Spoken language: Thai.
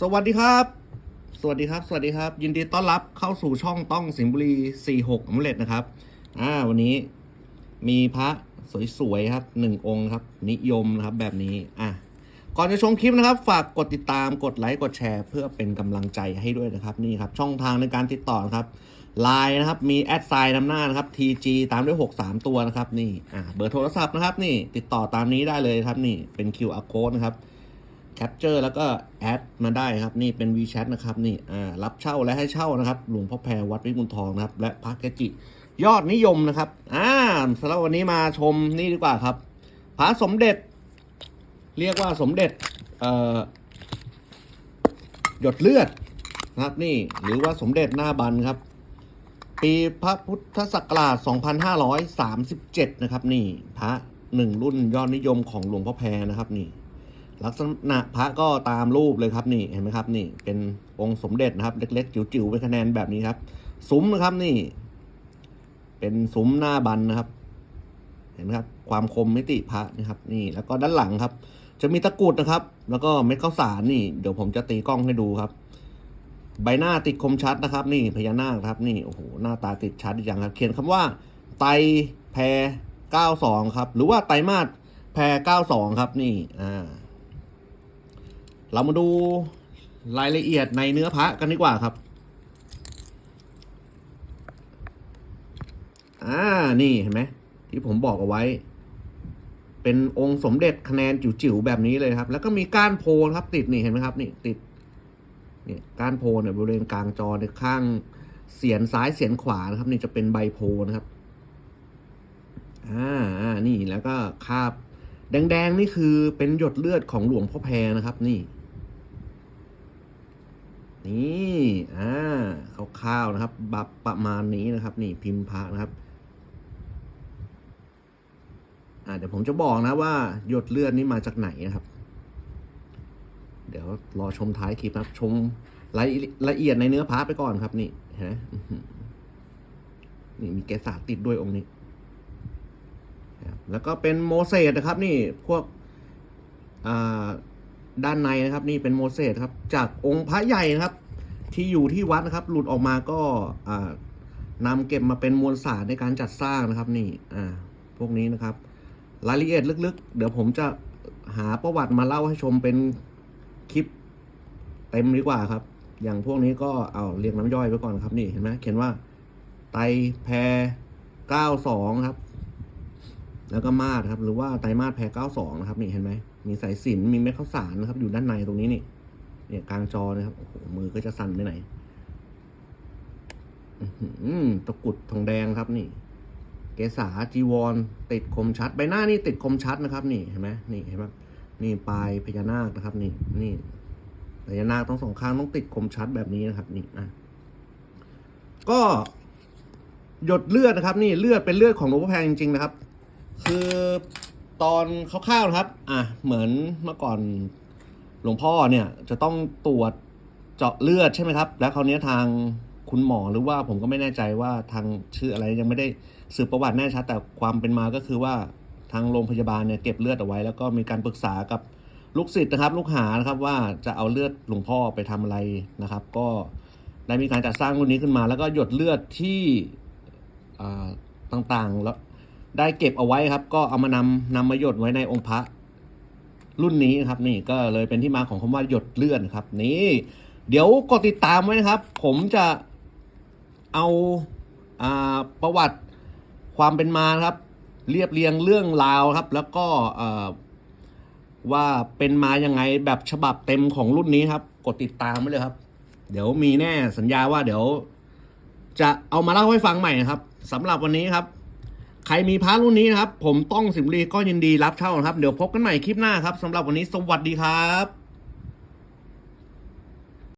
สวัสดีครับ สวัสดีครับ สวัสดีครับ ยินดีต้อนรับเข้าสู่ช่องต้องสิงห์บุรี 46อำเร็จนะครับ อ่า วันนี้มีพระสวยๆครับหนึ่งองค์ครับ นิยมนะครับแบบนี้ อะ ก่อนจะชมคลิปนะครับ ฝากกดติดตาม กดไลค์ กดแชร์ เพื่อเป็นกำลังใจให้ด้วยนะครับ นี่ครับ ช่องทางในการติดต่อนะครับไลน์นะครับ มีแอดไซน์นำหน้านะครับ TG ตามด้วย 6 3 ตัวนะครับ นี่ อ่า เบอร์โทรศัพท์นะครับ นี่ ติดต่อตามนี้ได้เลยครับ นี่ เป็น QR code นะครับ แคปเจอร์แล้วก็แอดมาได้ครับ นี่เป็น WeChat นะครับนี่อ่ารับเช่าและให้เช่านะครับ หลวงพ่อแพรวัดวิมุลทองนะครับ และพระเกจิยอดนิยมนะครับอ่าสำหรับวันนี้มาชมนี่ดีกว่าครับพระสมเด็จ เรียกว่าสมเด็จเอ่อหยดเลือดนะครับนี่หรือว่าสมเด็จหน้าบันครับ ปีพระพุทธศักราช 2537 นะครับ นี่พระหนึ่งรุ่นยอดนิยมของหลวงพ่อแพรนะครับนี่ ลักษณะพระก็ตามรูปเลยครับนี่เห็นไหมครับนี่เป็นองค์สมเด็จนะครับ เล็ก ๆ จิ๋วๆเป็นคะแนนแบบนี้ครับซุ้มนะครับนี่ เป็นซุ้มหน้าบันนะครับ เห็นไหมครับ ความคมมิติพระนะครับ นี่ แล้วก็ด้านหลังครับ จะมีตะกรุดนะครับ แล้วก็เม็ดข้าวสารนี่เดี๋ยวผมจะตีกล้องให้ดูครับ ใบหน้าติดคมชัดนะครับ นี่พญานาคครับ นี่โอ้โหหน้าตาติดชัดอย่างครับ เขียนคำว่า ไตแพรเก้าสองครับ หรือว่าไตมาสแพรเก้าสองครับ นี่ อ่า เรามาดูรายละเอียดในเนื้อพระกันดีกว่าครับ อ่า นี่เห็นไหมที่ผมบอกเอาไว้ เป็นองค์สมเด็จคะแนนจิ๋วๆแบบนี้เลยครับ แล้วก็มีก้านโพนครับ ติดนี่เห็นไหมครับ นี่ติดนี่ก้านโพเนี่ยบริเวณกลางจอในข้างเสียนซ้ายเสียนขวานะครับ นี่จะเป็นใบโพนะครับ อ่าอ่านี่แล้วก็คาบแดงๆนี่คือเป็นหยดเลือดของหลวงพ่อแพรนะครับ นี่ นี่อ่าคร่าวๆนะครับบับประมาณนี้นะครับ นี่พิมพ์พระนะครับอ่าเดี๋ยวผมจะบอกนะว่าหยดเลือดนี่มาจากไหนนะครับ เดี๋ยวรอชมท้ายคลิปนะครับ ชมรายละเอียดในเนื้อพระไปก่อนครับ นี่เห็นไหมนี่มีแกสลักติดด้วยองค์นี้แล้วก็เป็นโมเสสนะครับ นี่พวกอ่า ด้านในนะครับนี่เป็นโมเสสครับจากองค์พระใหญ่นะครับ ที่อยู่ที่วัดนะครับ หลุดออกมาก็อ่านำเก็บมาเป็นมวลสารในการจัดสร้างนะครับนี่อ่าพวกนี้นะครับ รายละเอียดลึกๆ เดี๋ยวผมจะหาประวัติมาเล่าให้ชมเป็นคลิปเต็มดีกว่าครับ อย่างพวกนี้ก็เอาเรียงน้ำย่อยไว้ก่อนครับนี่เห็นไหมเขียนว่าไตแพรเก้าสองครับ แล้วก็มาดครับ หรือว่าไตรมาสแพรเก้าสองนะครับ นี่เห็นไหม มีสายสินมีเม็ดข้าวสารนะครับ อยู่ด้านในตรงนี้นี่เนี่ยกลางจอนะครับโอ้โหมือก็จะสั่นไปไหนอื้อหือตะกุดทองแดงครับนี่ เกษาจีวร ติดคมชัด ใบหน้านี่ติดคมชัดนะครับ นี่เห็นไหมนี่เห็นไหมนี่ปลายพญานาคนะครับ นี่นี่พญานาคต้องสองข้างต้องติดคมชัดแบบนี้นะครับ นี่อะก็หยดเลือดนะครับ นี่เลือดเป็นเลือดของหลวงพ่อแพงจริงๆนะครับ คือตอนคร่าวๆนะครับ อะ เหมือนเมื่อก่อนหลวงพ่อเนี่ย จะต้องตรวจเจาะเลือดใช่ไหมครับ แล้วคราวนี้ทางคุณหมอหรือว่าผมก็ไม่แน่ใจว่าทางชื่ออะไรยังไม่ได้สืบประวัติแน่ชัด แต่ความเป็นมาก็คือว่าทางโรงพยาบาลเนี่ยเก็บเลือดเอาไว้ แล้วก็มีการปรึกษากับลูกศิษย์นะครับ ลูกหานะครับว่าจะเอาเลือดหลวงพ่อไปทำอะไรนะครับ ก็ได้มีการจัดสร้างรุ่นนี้ขึ้นมา แล้วก็หยดเลือดที่ต่างๆแล้ว ได้เก็บเอาไว้ครับ ก็เอามานำนำมาหยดไว้ในองค์พระรุ่นนี้ครับ นี่ก็เลยเป็นที่มาของคำว่าหยดเลื่อดครับ นี่ เดี๋ยวกดติดตามไว้นะครับ ผมจะเอาอาประวัติความเป็นมาครับ เรียบเรียงเรื่องราวครับ แล้วก็ว่าเป็นมายังไงแบบฉบับเต็มของรุ่นนี้ครับ กดติดตามไว้เลยครับ เดี๋ยวมีแน่สัญญาว่าเดี๋ยว จะเอามาเล่าให้ฟังใหม่นะครับสำหรับวันนี้ครับ ใครมีพระรุ่นนี้นะครับ ผมต้องสิมรีก็ยินดีรับเช่านะครับ เดี๋ยวพบกันใหม่คลิปหน้าครับสำหรับวันนี้สวัสดีครับ